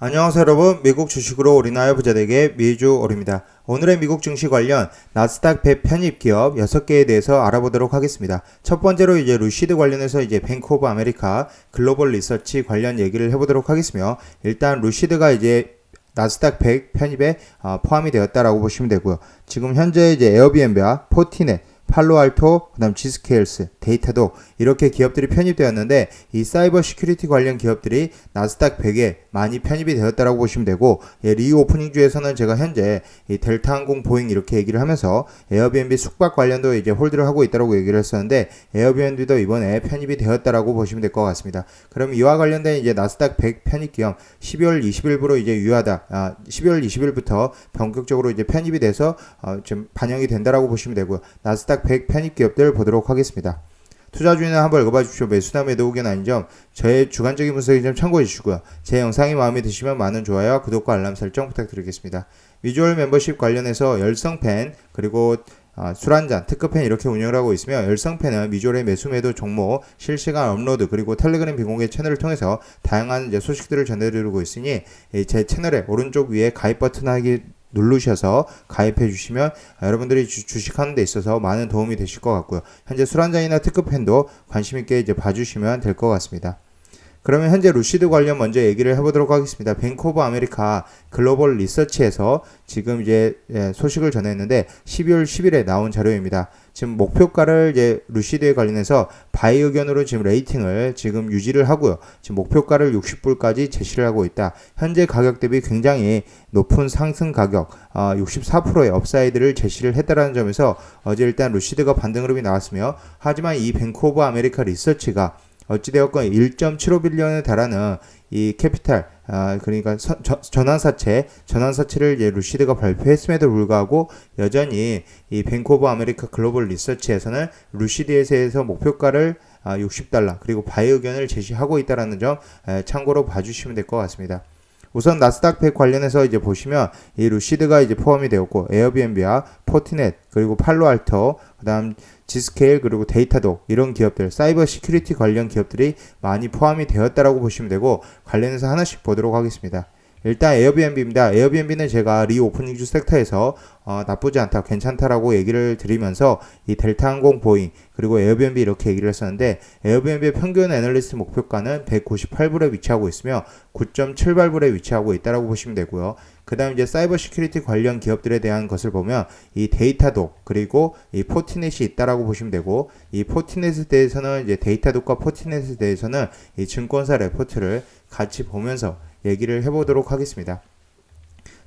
안녕하세요 여러분 미국 주식으로 우리나라 부자되게 미주 오입니다 오늘의 미국 증시 관련 나스닥 100 편입 기업 6개에 대해서 알아보도록 하겠습니다. 첫 번째로 이제 루시드 관련해서 이제 뱅크 오브 아메리카 글로벌 리서치 관련 얘기를 해보도록 하겠으며 일단 루시드가 이제 나스닥 100 편입에 어, 포함이 되었다라고 보시면 되고요. 지금 현재 이제 에어비앤비와 포티넷 팔로알토, 그다음 지스케일스, 데이터도 이렇게 기업들이 편입되었는데 이 사이버 시큐리티 관련 기업들이 나스닥 100에 많이 편입이 되었다라고 보시면 되고 예, 리오프닝 주에서는 제가 현재 이 델타 항공, 보잉 이렇게 얘기를 하면서 에어비앤비 숙박 관련도 이제 홀드를 하고 있다라고 얘기를 했었는데 에어비앤비도 이번에 편입이 되었다라고 보시면 될 것 같습니다. 그럼 이와 관련된 이제 나스닥 100 편입 기업 12월 20일부로 이제 유하다. 아, 12월 20일부터 본격적으로 이제 편입이 돼서 어, 좀 반영이 된다라고 보시면 되고요. 나스닥 100 편입 기업들 보도록 하겠습니다. 투자 주의는 한번 읽어봐 주십시오. 매수나 매도 의견 아닌 점 저의 주관적인 분석이 좀 참고해 주시고요. 제 영상이 마음에 드시면 많은 좋아요와 구독과 알람 설정 부탁드리겠습니다. 미주얼 멤버십 관련해서 열성팬 그리고 아, 술 한잔, 특급팬 이렇게 운영을 하고 있으며 열성팬은 미주얼의 매수 매도 종목, 실시간 업로드 그리고 텔레그램 비공개 채널을 통해서 다양한 이제 소식들을 전해드리고 있으니 이제 채널의 오른쪽 위에 가입 버튼 하기 누르셔서 가입해 주시면 여러분들이 주, 주식하는 데 있어서 많은 도움이 되실 것 같고요. 현재 술 한잔이나 특급팬도 관심 있게 이제 봐주시면 될 것 같습니다. 그러면 현재 루시드 관련 먼저 얘기를 해보도록 하겠습니다. 뱅크 오브 아메리카 글로벌 리서치에서 지금 이제 예, 소식을 전했는데 12월 10일에 나온 자료입니다. 지금 목표가를 이제 루시드에 관련해서 바이 의견으로 지금 레이팅을 지금 유지를 하고요. 지금 목표가를 60불까지 제시를 하고 있다. 현재 가격 대비 굉장히 높은 상승 가격, 어, 64%의 업사이드를 제시를 했다라는 점에서 어제 일단 루시드가 반등 흐름이 나왔으며 하지만 이 뱅크 오브 아메리카 리서치가 어찌되었건 1.75빌리언에 달하는 이 캐피탈 아 그러니까 전환사채 전환사채를 이제 루시드가 발표했음에도 불구하고 여전히 이 뱅크 오브 아메리카 글로벌 리서치에서는 루시드에서 목표가를 아, 60달러 그리고 바이 의견을 제시하고 있다라는 점 에, 참고로 봐주시면 될 것 같습니다. 우선 나스닥 100 관련해서 이제 보시면 이 루시드가 이제 포함이 되었고 에어비앤비와 포티넷 그리고 팔로알토 그다음 지스케일 그리고 데이터도 이런 기업들 사이버 시큐리티 관련 기업들이 많이 포함이 되었다라고 보시면 되고 관련해서 하나씩 보도록 하겠습니다. 일단 에어비앤비입니다. 에어비앤비는 제가 리오프닝 주 섹터에서 어, 나쁘지 않다, 괜찮다라고 얘기를 드리면서 이 델타 항공, 보잉 그리고 에어비앤비 이렇게 얘기를 했었는데 에어비앤비의 평균 애널리스트 목표가는 198불에 위치하고 있으며 9.78불에 위치하고 있다라고 보시면 되고요. 그다음 이제 사이버 시큐리티 관련 기업들에 대한 것을 보면 이 데이터도 그리고 이 포티넷이 있다라고 보시면 되고 이 포티넷에 대해서는 이제 데이터독과 포티넷에 대해서는 이 증권사 레포트를 같이 보면서 얘기를 해보도록 하겠습니다.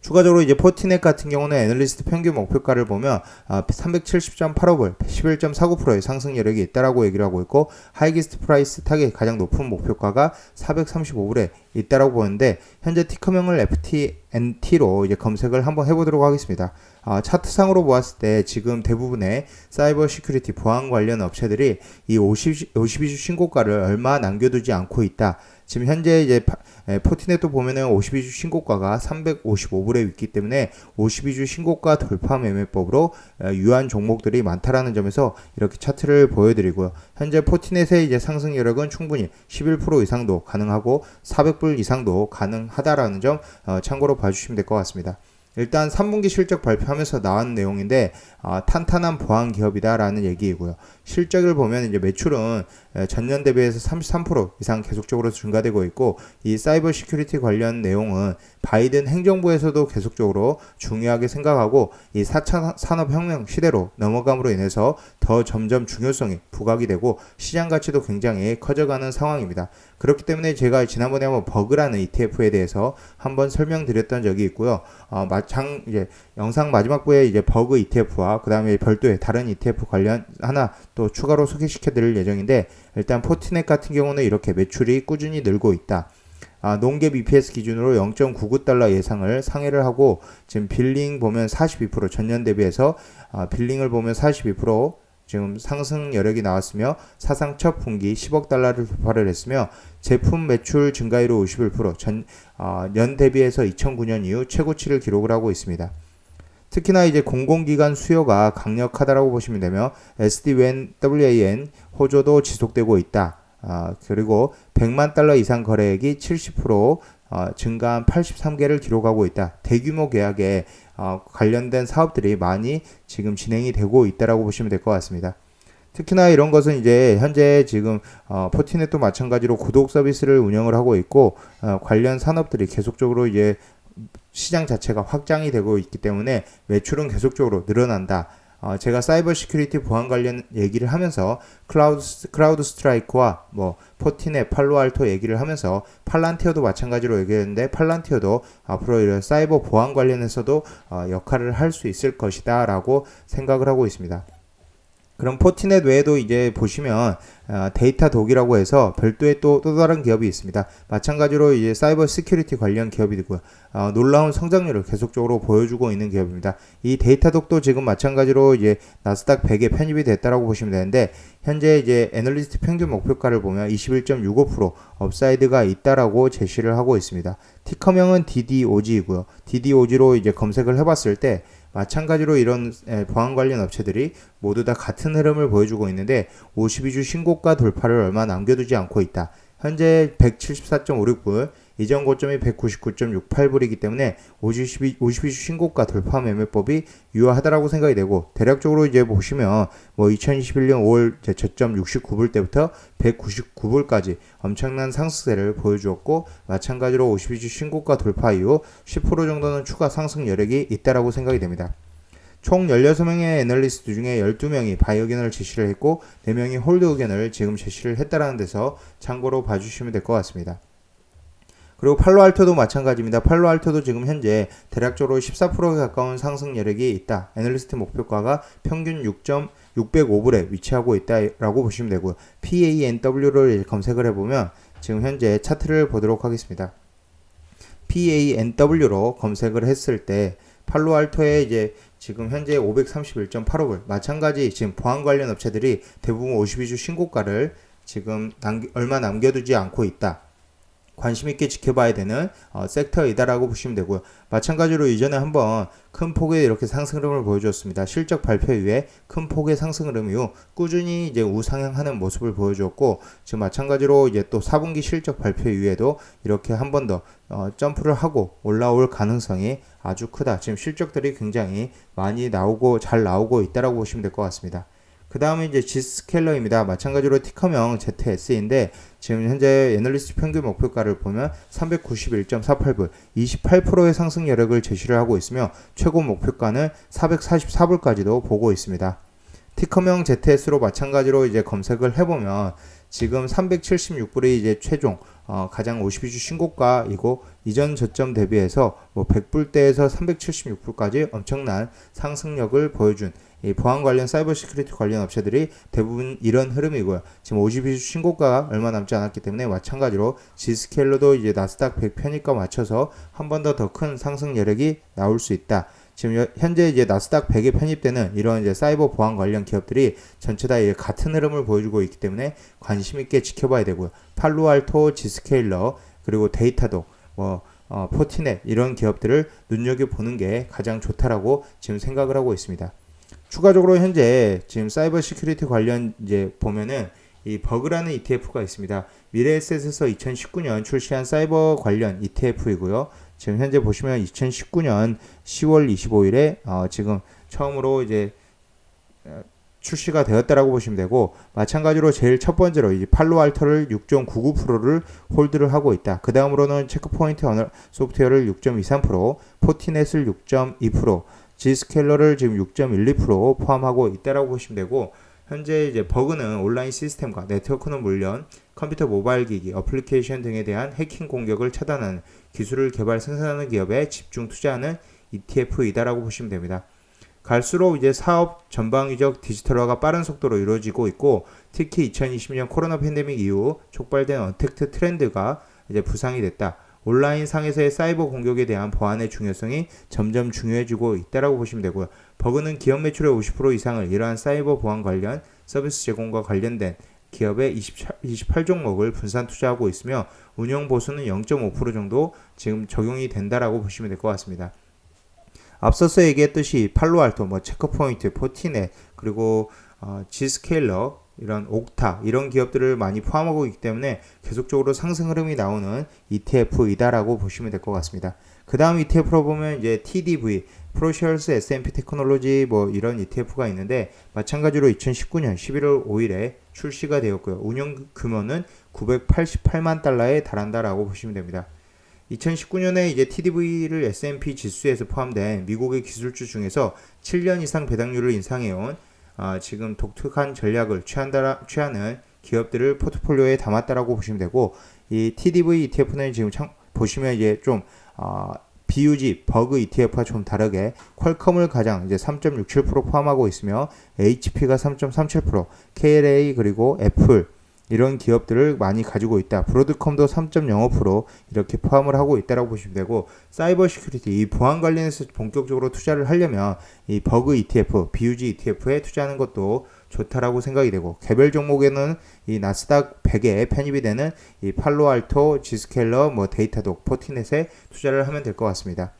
추가적으로 이제 포티넷 같은 경우는 애널리스트 평균 목표가를 보면 아, 370.85불, 11.49%의 상승 여력이 있다라고 얘기를 하고 있고 하이기스트 프라이스 타겟 가장 높은 목표가가 435불에 있다라고 보는데 현재 티커명을 FTNT로 이제 검색을 한번 해보도록 하겠습니다. 아, 차트상으로 보았을 때 지금 대부분의 사이버 시큐리티 보안 관련 업체들이 이 50, 52주 신고가를 얼마 남겨두지 않고 있다. 지금 현재 이제 파- 에, 포티넷도 보면은 52주 신고가가 355불에 있기 때문에 52주 신고가 돌파 매매법으로 어, 유한 종목들이 많다라는 점에서 이렇게 차트를 보여드리고요. 현재 포티넷의 이제 상승 여력은 충분히 11% 이상도 가능하고 400불 이상도 가능하다라는 점 어, 참고로 봐주시면 될 것 같습니다. 일단 3분기 실적 발표하면서 나온 내용인데 아, 탄탄한 보안 기업이다라는 얘기이고요. 실적을 보면 이제 매출은 에, 전년 대비해서 33% 이상 계속적으로 증가되고 있고 이 사이버 시큐리티 관련 내용은 바이든 행정부에서도 계속적으로 중요하게 생각하고 이 4차 산업혁명 시대로 넘어감으로 인해서 더 점점 중요성이 부각이 되고 시장 가치도 굉장히 커져가는 상황입니다. 그렇기 때문에 제가 지난번에 한번 버그라는 ETF에 대해서 한번 설명드렸던 적이 있고요. 어, 마창 이제 영상 마지막 부에 이제 버그 ETF와 그 다음에 별도의 다른 ETF 관련 하나 또 추가로 소개시켜 드릴 예정인데 일단 포티넷 같은 경우는 이렇게 매출이 꾸준히 늘고 있다. 아, 농계 BPS 기준으로 0.99달러 예상을 상회를 하고 지금 빌링 보면 42% 전년 대비해서 아, 빌링을 보면 42% 지금 상승 여력이 나왔으며 사상 첫 분기 10억 달러를 돌파를 했으며 제품 매출 증가율은 51% 전, 아, 년 대비해서 2009년 이후 최고치를 기록을 하고 있습니다. 특히나 이제 공공기관 수요가 강력하다라고 보시면 되며 SD-WAN, WAN 호조도 지속되고 있다. 아, 그리고 100만 달러 이상 거래액이 70% 어, 증가한 83개를 기록하고 있다. 대규모 계약에 어, 관련된 사업들이 많이 지금 진행이 되고 있다라고 보시면 될 것 같습니다. 특히나 이런 것은 이제 현재 지금 어, 포티넷도 마찬가지로 구독 서비스를 운영을 하고 있고 어, 관련 산업들이 계속적으로 이제 시장 자체가 확장이 되고 있기 때문에 매출은 계속적으로 늘어난다. 어, 제가 사이버 시큐리티 보안 관련 얘기를 하면서 클라우드, 클라우드 스트라이크와 뭐 포티넷, 팔로알토 얘기를 하면서 팔란티어도 마찬가지로 얘기했는데 팔란티어도 앞으로 이런 사이버 보안 관련해서도 어, 역할을 할 수 있을 것이다 라고 생각을 하고 있습니다. 그럼 포티넷 외에도 이제 보시면 어, 데이터 독이라고 해서 별도의 또, 또 다른 기업이 있습니다. 마찬가지로 이제 사이버 시큐리티 관련 기업이고요. 어, 놀라운 성장률을 계속적으로 보여주고 있는 기업입니다. 이 데이터 독도 지금 마찬가지로 이제 나스닥 100에 편입이 됐다라고 보시면 되는데 현재 이제 애널리스트 평균 목표가를 보면 21.65% 업사이드가 있다라고 제시를 하고 있습니다. 티커명은 DDOG이고요. DDOG로 이제 검색을 해봤을 때 마찬가지로 이런 에, 보안 관련 업체들이 모두 다 같은 흐름을 보여주고 있는데 52주 신고가 돌파를 얼마 남겨두지 않고 있다. 현재 174.56불, 이전 고점이 199.68불이기 때문에 52, 52주 신고가 돌파 매매법이 유효하다라고 생각이 되고 대략적으로 이제 보시면 뭐 2021년 5월 제 저점 69불 때부터 199불까지 엄청난 상승세를 보여주었고 마찬가지로 52주 신고가 돌파 이후 10% 정도는 추가 상승 여력이 있다라고 생각이 됩니다. 총 16명의 애널리스트 중에 12명이 바이 의견을 제시를 했고 4명이 홀드 의견을 지금 제시를 했다라는 데서 참고로 봐주시면 될 것 같습니다. 그리고 팔로알토도 마찬가지입니다. 팔로알토도 지금 현재 대략적으로 14%에 가까운 상승 여력이 있다. 애널리스트 목표가가 평균 6.605불에 위치하고 있다라고 보시면 되고요. PANW를 검색을 해보면 지금 현재 차트를 보도록 하겠습니다. PANW로 검색을 했을 때 팔로알토의 이제 지금 현재 531.85불 마찬가지 지금 보안 관련 업체들이 대부분 52주 신고가를 지금 남기, 얼마 남겨두지 않고 있다. 관심 있게 지켜봐야 되는 어, 섹터이다라고 보시면 되고요. 마찬가지로 이전에 한번 큰 폭의 이렇게 상승 흐름을 보여줬습니다. 실적 발표 이후에 큰 폭의 상승 흐름 이후 꾸준히 이제 우상향하는 모습을 보여줬고 지금 마찬가지로 이제 또 4분기 실적 발표 이후에도 이렇게 한 번 더 어, 점프를 하고 올라올 가능성이 아주 크다. 지금 실적들이 굉장히 많이 나오고 잘 나오고 있다라고 보시면 될 것 같습니다. 그 다음에 이제 G스케일러입니다. 마찬가지로 티커명 ZS인데 지금 현재 애널리스트 평균 목표가를 보면 391.48불, 28%의 상승 여력을 제시를 하고 있으며 최고 목표가는 444불까지도 보고 있습니다. 티커명 ZS로 마찬가지로 이제 검색을 해보면 지금 376불이 이제 최종 어, 가장 52주 신고가이고 이전 저점 대비해서 뭐 100불대에서 376불까지 엄청난 상승력을 보여준 이 보안 관련 사이버 시큐리티 관련 업체들이 대부분 이런 흐름이고요. 지금 52주 신고가가 얼마 남지 않았기 때문에 마찬가지로 G스케일러도 이제 나스닥 100 편입과 맞춰서 한 번 더 더 큰 상승 여력이 나올 수 있다. 지금 현재 이제 나스닥 100에 편입되는 이런 이제 사이버 보안 관련 기업들이 전체 다 같은 흐름을 보여주고 있기 때문에 관심 있게 지켜봐야 되고요. 팔로알토, 지스케일러 그리고 데이터도 뭐 어, 포티넷 이런 기업들을 눈여겨 보는 게 가장 좋다라고 지금 생각을 하고 있습니다. 추가적으로 현재 지금 사이버 시큐리티 관련 이제 보면은 이 버그라는 ETF가 있습니다. 미래에셋에서 2019년 출시한 사이버 관련 ETF이고요. 지금 현재 보시면 2019년 10월 25일에 어, 지금 처음으로 이제 어, 출시가 되었다라고 보시면 되고 마찬가지로 제일 첫 번째로 이제 팔로알터를 6.99%를 홀드를 하고 있다. 그 다음으로는 체크포인트 소프트웨어를 6.23%, 포티넷을 6.2%, G스케일러를 지금 6.12% 포함하고 있다라고 보시면 되고 현재 이제 버그는 온라인 시스템과 네트워크는 물론 컴퓨터 모바일 기기, 어플리케이션 등에 대한 해킹 공격을 차단하는 기술을 개발 생산하는 기업에 집중 투자하는 ETF이다라고 보시면 됩니다. 갈수록 이제 사업 전방위적 디지털화가 빠른 속도로 이루어지고 있고 특히 2020년 코로나 팬데믹 이후 촉발된 언택트 트렌드가 이제 부상이 됐다. 온라인 상에서의 사이버 공격에 대한 보안의 중요성이 점점 중요해지고 있다라고 보시면 되고요. 버그는 기업 매출의 50% 이상을 이러한 사이버 보안 관련 서비스 제공과 관련된 기업의 28, 종목을 분산 투자하고 있으며 운영 보수는 0.5% 정도 지금 적용이 된다라고 보시면 될 것 같습니다. 앞서서 얘기했듯이 팔로알토, 뭐 체크포인트, 포티넷 그리고 어, G스케일러 이런 옥타 이런 기업들을 많이 포함하고 있기 때문에 계속적으로 상승 흐름이 나오는 ETF이다라고 보시면 될 것 같습니다. 그 다음 ETF로 보면 이제 TDV, 프로시얼스 S&P 테크놀로지 뭐 이런 ETF가 있는데 마찬가지로 2019년 11월 5일에 출시가 되었고요. 운영 규모는 988만 달러에 달한다라고 보시면 됩니다. 2019년에 이제 TDV를 S&P 지수에서 포함된 미국의 기술주 중에서 7년 이상 배당률을 인상해온 아, 지금 독특한 전략을 취한다, 취하는 기업들을 포트폴리오에 담았다라고 보시면 되고 이 TDV ETF는 지금 참, 보시면 이제 좀 아, BUG 버그 ETF와 좀 다르게 퀄컴을 가장 이제 3.67% 포함하고 있으며 HP가 3.37%, KLA 그리고 애플 이런 기업들을 많이 가지고 있다. 브로드컴도 3.05% 이렇게 포함을 하고 있다라고 보시면 되고 사이버 시큐리티 이 보안 관련해서 본격적으로 투자를 하려면 이 버그 ETF, BUG ETF에 투자하는 것도 좋다라고 생각이 되고 개별 종목에는 이 나스닥 100에 편입이 되는 이 팔로알토, 지스켈러, 뭐 데이터독, 포티넷에 투자를 하면 될 것 같습니다.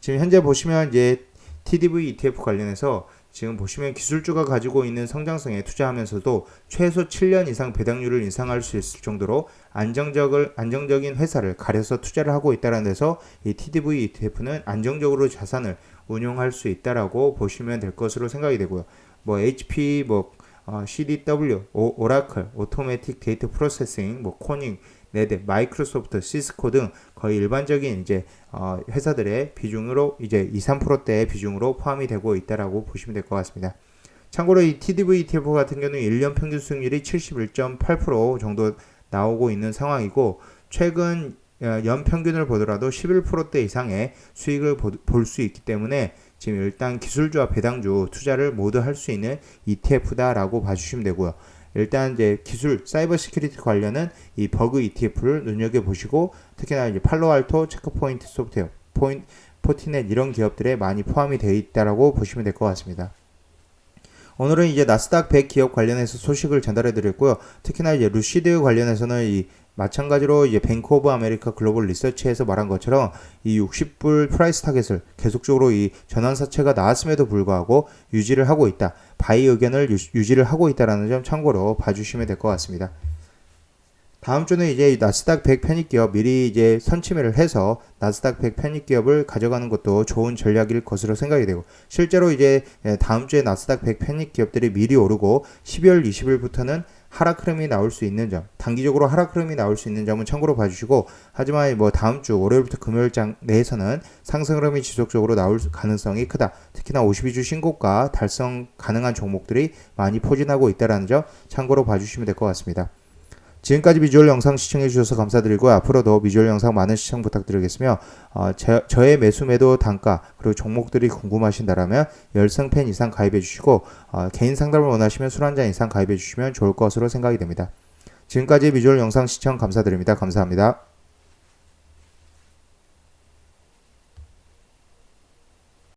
지금 현재 보시면 이제 TDV ETF 관련해서 지금 보시면 기술주가 가지고 있는 성장성에 투자하면서도 최소 7년 이상 배당률을 인상할 수 있을 정도로 안정적을 안정적인 회사를 가려서 투자를 하고 있다는 데서 이 TDV ETF는 안정적으로 자산을 운용할 수 있다라고 보시면 될 것으로 생각이 되고요. 뭐 HP 뭐 어, CDW, 오, 오라클, 오토매틱 데이터 프로세싱, 뭐 코닝, 네드, 마이크로소프트, 시스코 등 거의 일반적인 이제 어, 회사들의 비중으로 이제 2, 3%대의 비중으로 포함이 되고 있다라고 보시면 될 것 같습니다. 참고로 이 TDV ETF 같은 경우는 1년 평균 수익률이 71.8% 정도 나오고 있는 상황이고 최근 어, 연 평균을 보더라도 11%대 이상의 수익을 볼 수 있기 때문에 지금 일단 기술주와 배당주 투자를 모두 할 수 있는 ETF다라고 봐주시면 되고요. 일단 이제 기술 사이버 시큐리티 관련은 이 버그 ETF를 눈여겨 보시고 특히나 이제 팔로알토, 체크포인트 소프트웨어, 포인 포티넷 이런 기업들에 많이 포함이 되어 있다라고 보시면 될 것 같습니다. 오늘은 이제 나스닥 100 기업 관련해서 소식을 전달해 드렸고요. 특히나 이제 루시드 관련해서는 이 마찬가지로 이제 뱅크 오브 아메리카 글로벌 리서치에서 말한 것처럼 이 60불 프라이스 타겟을 계속적으로 이 전환 사채가 나왔음에도 불구하고 유지를 하고 있다. 바이 의견을 유, 지를 하고 있다라는 점 참고로 봐주시면 될 것 같습니다. 다음 주는 이제 나스닥 100 편입 기업 미리 이제 선침해를 해서 나스닥 100 편입 기업을 가져가는 것도 좋은 전략일 것으로 생각이 되고 실제로 이제 다음 주에 나스닥 100 편입 기업들이 미리 오르고 12월 20일부터는 하락 흐름이 나올 수 있는 점, 단기적으로 하락 흐름이 나올 수 있는 점은 참고로 봐주시고, 하지만 뭐 다음 주 월요일부터 금요일장 내에서는 상승 흐름이 지속적으로 나올 가능성이 크다. 특히나 52주 신고가 달성 가능한 종목들이 많이 포진하고 있다는 점 참고로 봐주시면 될 것 같습니다. 지금까지 비주얼 영상 시청해주셔서 감사드리고 앞으로도 비주얼 영상 많은 시청 부탁드리겠으며 어, 제, 저의 매수 매도 단가 그리고 종목들이 궁금하신다라면 열성팬 이상 가입해주시고 어, 개인 상담을 원하시면 술 한 잔 이상 가입해주시면 좋을 것으로 생각이 됩니다. 지금까지 비주얼 영상 시청 감사드립니다. 감사합니다.